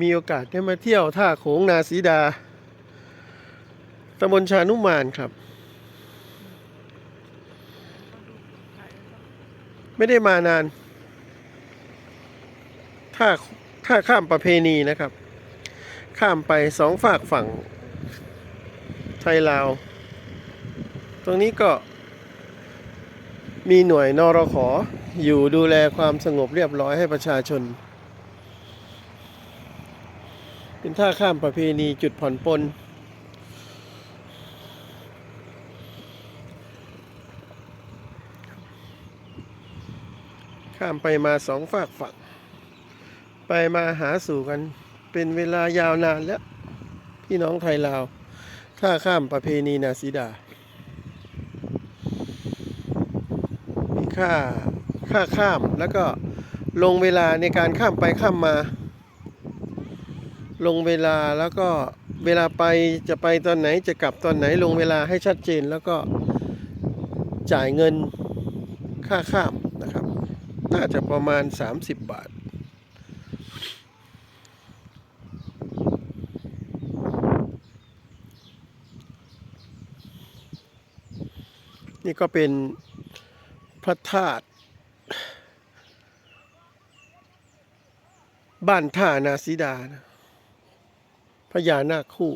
มีโอกาสได้มาเที่ยวท่าโขงนาสีดาตำบลชานุมานครับ ไม่ได้มานานถ้าถ้าข้ามประเพณีนะครับ ข้ามไปสองฝากฝั่งไทยลาว ตรงนี้ก็มีหน่วยนรขออยู่ดูแลความสงบเรียบร้อยให้ประชาชน เป็นท่าข้ามประเพณีจุดผ่อนปลนข้ามไปมาสองฝากฝั่ง ไปมาหาสู่กัน เป็นเวลายาวนานแล้ว พี่น้องไทยลาวท่าข้ามประเพณีนาสีดา มีค่าค่าข้ามแล้วก็ลงเวลาในการข้ามไปข้ามมา ลงเวลาแล้วก็เวลาไปจะไปตอนไหนจะกลับตอนไหนลงเวลาให้ชัดเจนแล้วก็จ่ายเงินค่าข้ามนะครับ น่าจะประมาณ 30 บาท นี่ก็เป็นพระธาตุบ้านท่านาสีดานะ พญานาคคู่